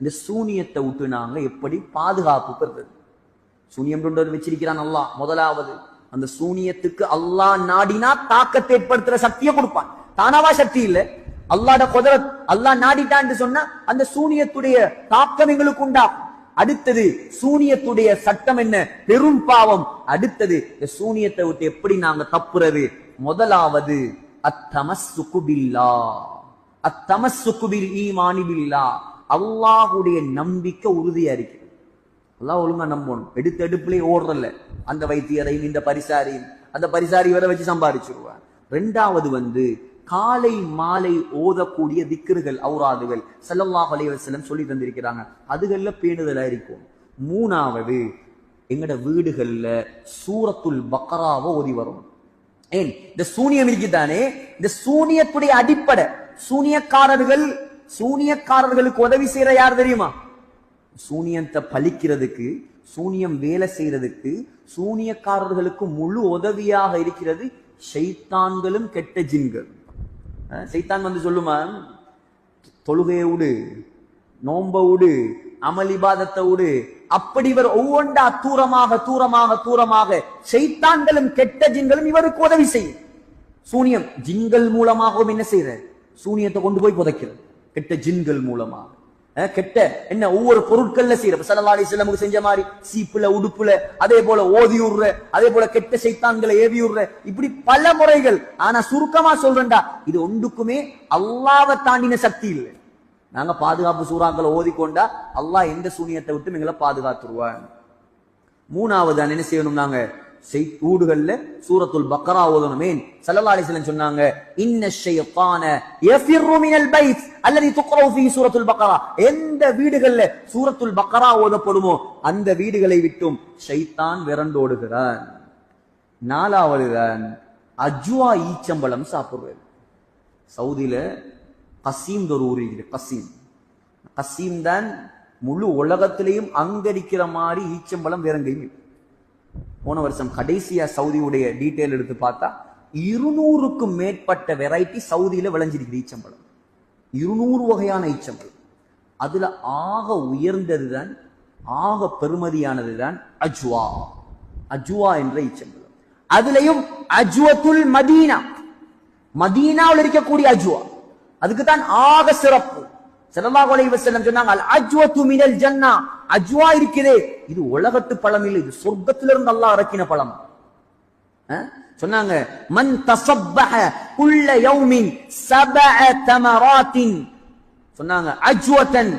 இந்த சூனியத்தை விட்டு நாங்க எப்படி பாதுகாப்பு பெறுறது? சூனியம் கொண்டு வச்சிருக்கிறான் அல்லாஹ். முதலாவது அந்த சூனியத்துக்கு அல்லாஹ் நாடினா தாக்கத்தை ஏற்படுத்துற சக்தியை கொடுப்பான். தானாவா சக்தி இல்ல? அல்லாட குதிரத் அல்லாஹ் நாடிட்டான்னு சொன்னா அந்த சூனியத்துடைய தாக்கம் எங்களுக்கு உண்டாகும். அடுத்தது சூனியத்துடைய சட்டம் என்ன? பெரும் பாவம். அடுத்தது இந்த சூனியத்தை விட்டு எப்படி நாங்க தப்புறது? முதலாவது அத்தமஸ்ஸுகு பில்லா. அத்தமஸ்ஸுகு அல்லாஹுடைய நம்பிக்கை உறுதியா இருக்கு. எல்லாம் ஒழுங்கா நம்பணும். எடுத்து எடுப்புலயே ஓடுறல அந்த வைத்தியரையும் இந்த பரிசாரையும் அந்த பரிசாரி வரை வச்சு சம்பாதிச்சிருவார் ரெண்டாவது வந்து காலை மாலை ஓதக்கூடிய திக்கர்கள் அவுராதுகள் செல்லல்லாஹ் அலைவசலம் சொல்லி தந்திருக்கிறாங்க. அதுகள்ல பேணுதலா இருக்கும். மூணாவது எங்கட வீடுகள்ல சூரத்துல் பக்ராவை ஓதி வரும். ஏன்? இந்த சூனியம் இருக்குதானே? இந்த சூனியத்துடைய அடிப்படை சூனியக்காரர்கள் சூனியக்காரர்களுக்கு உதவி செய்யற யார் தெரியுமா? சூனியத்தை பலிக்கிறதுக்கு சூனியம் வேலை செய்யறதுக்கு சூனியக்காரர்களுக்கு முழு உதவியாக இருக்கிறது ஷைத்தான்களும் கெட்ட ஜின்கள். சைத்தான் வந்து சொல்லுமா? தொழுகையை விடு நோம்ப விடு அமளிபாதத்தை விடு. அப்படி இவர் ஒவ்வொன்றா தூரமாக தூரமாக தூரமாக ஷைத்தான்களும் கெட்ட ஜின்களும் இவருக்கு உதவி செய்யும். சூனியம் ஜின்கள் மூலமாகவும் என்ன செய்யற? சூனியத்தை கொண்டு போய் புதைக்கிறது. கெட்ட ஜின்கள் மூலமாக கெட்ட என்ன ஒவ்வொரு பொருட்கள்ல செய்யற சல்லா அலிஸ்லமுக்கு செஞ்ச மாதிரி சீப்புல உடுப்புல அதே போல ஓதி விடுற அதே போல கெட்ட சைத்தான்களை ஏவி விடுற இப்படி பல முறைகள். ஆனா சுருக்கமா சொல்றேன்டா இது ஒன்றுக்குமே அல்லாவை தாண்டின சக்தி இல்லை. நாங்க பாதுகாப்பு சூறாக்களை ஓதிக்கொண்டா அல்லாஹ் எந்த சூனியத்தை விட்டு எங்களை பாதுகாத்துருவான். மூணாவது என்ன செய்யணும் நாங்க செய்- சூரத்துல் பக்கரா ஓதணுமே. சல்லல்லாஹு அலைஹி வஸல்லம் சொன்னாங்க இன்ன ஷைத்தான யஃபிரு மினல் பைத் அல்லதி துக்ரவு ஃபீ சூரத்துல் பக்கரா எந்த வீடுகள்ல சூரத்துல் பக்கரா ஓதப்படுமோ அந்த வீடுகளை விட்டும் ஷைத்தான் விரண்டோடுகிறான் நாலாவது தான் அஜ்வா ஈச்சம்பழம் சாப்பிடுறது. சவுதியில கசீம் ஒரு ஊர் இருக்குது கசீம் கசீம் தான் முழு உலகத்திலையும் அங்கரிக்கிற மாதிரி ஈச்சம்பழம் வேற எங்கேயும் இல்லை. போன வருஷம் கடைசியா சவுதியுடைய டீட்டெயில் எடுத்து பார்த்தா இருநூறுக்கும் மேற்பட்ட வெரைட்டி சவுதியில விளைஞ்சிருக்கு ஈச்சம்பழம். இருநூறு வகையான ஈச்சம்பழம். அதுல ஆக உயர்ந்ததுதான் ஆக பெருமதியானதுதான் அஜ்வா. அஜ்வா என்ற ஈச்சம்பழம். அதுலயும் அஜ்வத்துல் மதீனா. மதீனாவில் இருக்கக்கூடிய அஜ்வா. அதுக்கு தான் ஆக சிறப்பு. ஸல்லல்லாஹு அலைஹி வஸல்லம் சொன்னாங்க அல் அஜ்வத்து மினல் ஜன்னா. அஜ்வா இருக்குதே. இது உலகத்து பழம் இல்லை இது சொர்க்கத்திலிருந்து அல்லாஹ் இறக்கின பழம். சொன்னாங்க மன் தசப்பஹ குல்ல யௌமின் சபஅ தமராத்தின். சொன்னாங்க அஜ்வத்தன்